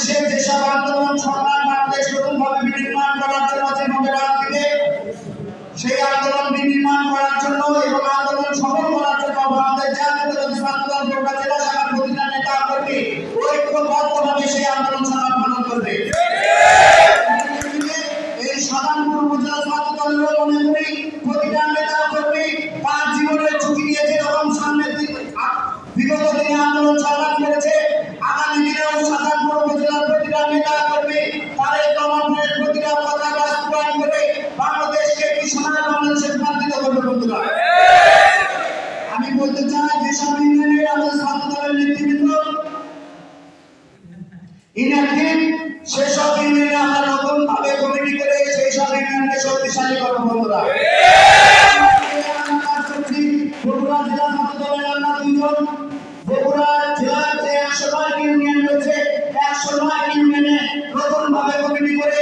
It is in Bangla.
বাংলাদেশের যেসব আন্দোলন সরকার বাংলাদেশ নতুনভাবে বিনির্মাণ করার জন্য যেভাবে দিবে সেই আন্দোলন বিনির্মাণ করার জন্য এবং ইনঅ্যাক্টিভ সেই সব ইউনিয়নে আমরা নতুন ভাবে কমিটি করে সেই সব ইউনিয়নকে শক্তিশালী করব বন্ধুরা। বগুড়া জেলা মন্ত্রণালয়ে আমরা দুজন বগুড়া জেলার যে একশো নয় ইউনিয়ন রয়েছে, একশো নয় ইউনিয়নে নতুন ভাবে কমিটি করে